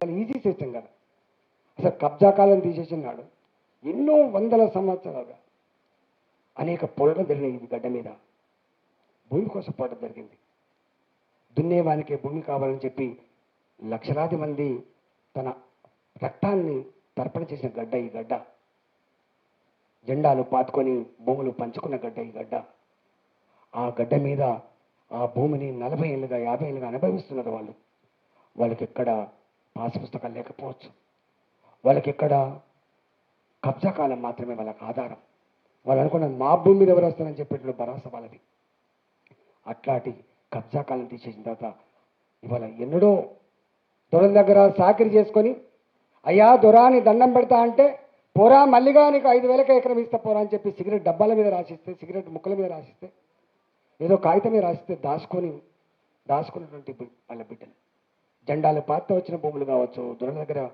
చాలా easy system కదా. అసలు కబ్జా కాలం తీసేసినాడు. ఎన్నో వందల సంవత్సరాలుగా అనేక పోరాటం జరిగినాయి ఇది గడ్డ మీద. భూమి కోసం పోవడం జరిగింది. దున్నేవానికే భూమి కావాలని చెప్పి లక్షలాది మంది తన రక్తాన్ని తర్పణ చేసిన గడ్డ ఈ గడ్డ. జెండాలు పాతుకొని భూములు పంచుకున్న గడ్డ ఈ గడ్డ. ఆ గడ్డ మీద ఆ భూమిని నలభై ఏళ్ళుగా యాభై ఏళ్ళుగా అనుభవిస్తున్నారు వాళ్ళు. వాళ్ళకి ఎక్కడ పాస్ పుస్తకాలు లేకపోవచ్చు. వాళ్ళకి ఎక్కడ కబ్జా కాలం మాత్రమే వాళ్ళకి ఆధారం. వాళ్ళు అనుకున్న మా భూమి మీద ఎవరు వస్తారని చెప్పేట్లు భరోసా వాళ్ళది. అట్లాంటి కబ్జా కాలం తీసేసిన తర్వాత ఇవాళ ఎన్నడో దొరల దగ్గర సాకిరి చేసుకొని అయ్యా దొరాని దండం పెడతా అంటే పోరా మల్లిగా నీకు ఐదు వేలకే ఎకరం ఇస్తా పోరా అని చెప్పి సిగరెట్ డబ్బాల మీద రాసిస్తే సిగరెట్ ముక్కల మీద రాసిస్తే ఏదో కాగితం మీద రాసిస్తే దాచుకొని దాచుకున్నటువంటి వాళ్ళ బిడ్డలు. జెండాలు పాత వచ్చిన భూములు కావచ్చు దొరల దగ్గర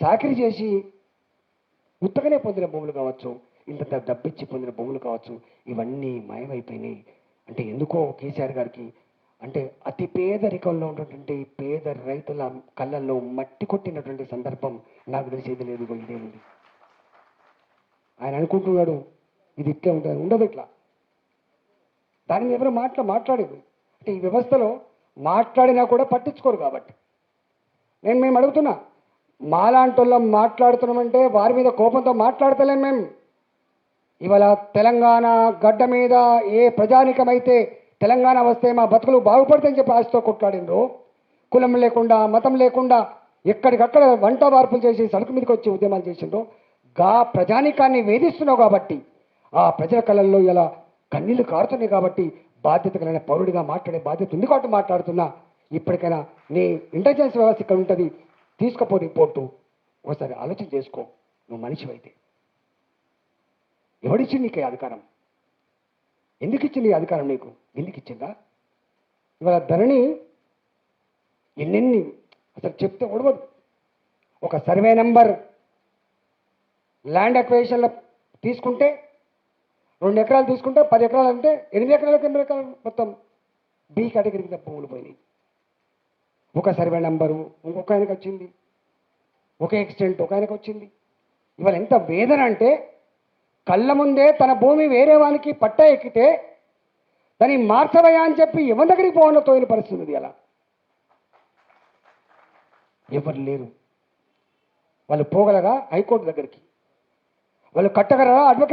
సాకిరి చేసి ఉత్తగానే పొందిన భూములు కావచ్చు ఇంత డబ్బిచ్చి పొందిన భూములు కావచ్చు ఇవన్నీ మాయమైపోయినాయి. అంటే ఎందుకో కేసీఆర్ గారికి అంటే అతి పేదరికంలో ఉన్నటువంటి పేద రైతుల కళ్ళల్లో మట్టి కొట్టినటువంటి సందర్భం నాకు తెలిసేది లేదు ఇగో ఇదే ఉంది. ఆయన అనుకుంటున్నాడు ఇది ఇట్లా ఉంటుంది ఉండదు ఇట్లా. దాని మీద ఎవరు మాట్లా మాట్లాడేది? అంటే ఈ వ్యవస్థలో మాట్లాడినా కూడా పట్టించుకోరు కాబట్టి. నేను మేము అడుగుతున్నా మాలాంటి వాళ్ళం మాట్లాడుతున్నామంటే వారి మీద కోపంతో మాట్లాడతలేం మేము. ఇవాళ తెలంగాణ గడ్డ మీద ఏ ప్రజానికమైతే తెలంగాణ వస్తే మా బతుకులు బాగుపడతాయని చెప్పి ఆశతో కొట్లాడిండ్రు. కులం లేకుండా మతం లేకుండా ఎక్కడికక్కడ వంట వార్పులు చేసి సడుకు మీదకి వచ్చి ఉద్యమాలు చేసిండ్రు. గా ప్రజానికాన్ని వేధిస్తున్నావు కాబట్టి ఆ ప్రజల కళల్లో ఇలా కన్నీళ్ళు కారుతున్నాయి కాబట్టి బాధ్యత కలిగిన పౌరుడిగా మాట్లాడే బాధ్యత ఉంది కాబట్టి మాట్లాడుతున్నా. ఇప్పటికైనా నీ ఇంటెలిజెన్స్ వ్యవస్థ ఇక్కడ ఉంటుంది. తీసుకోపో రిపోర్టు. ఒకసారి ఆలోచన చేసుకో. నువ్వు మనిషివైతే. ఎవడిచ్చింది నీకు ఈ అధికారం? ఎందుకు ఇచ్చింది ఈ అధికారం నీకు? ఎందుకు ఇచ్చిందా? ఇవాళ ధరణి ఎన్నెన్ని అసలు చెప్తే ఒడవదు ఒక సర్వే నెంబర్ ల్యాండ్ అక్వేషన్లో తీసుకుంటే రెండు ఎకరాలు తీసుకుంటే పది ఎకరాలు అంటే ఎనిమిది ఎకరాలకు ఎనిమిది ఎకరాలు మొత్తం బి కేటగిరీకి భూములు పోయినాయి. ఒక సర్వే నెంబరు ఇంకొక ఆయనకి వచ్చింది. ఒక ఎక్స్టెంట్ ఒక ఆయనకి వచ్చింది. ఇవాళ ఎంత వేదన అంటే కళ్ళ ముందే తన భూమి వేరే వానికి పట్ట ఎక్కితే దాన్ని మార్చవయా అని చెప్పి ఎవరి దగ్గరికి పోవాలో తోయిన పరిస్థితి ఉంది అలా ఎవరు లేరు. వాళ్ళు పోగలరా హైకోర్టు దగ్గరికి? వాళ్ళు కట్టగలరా? అడ్వకేట్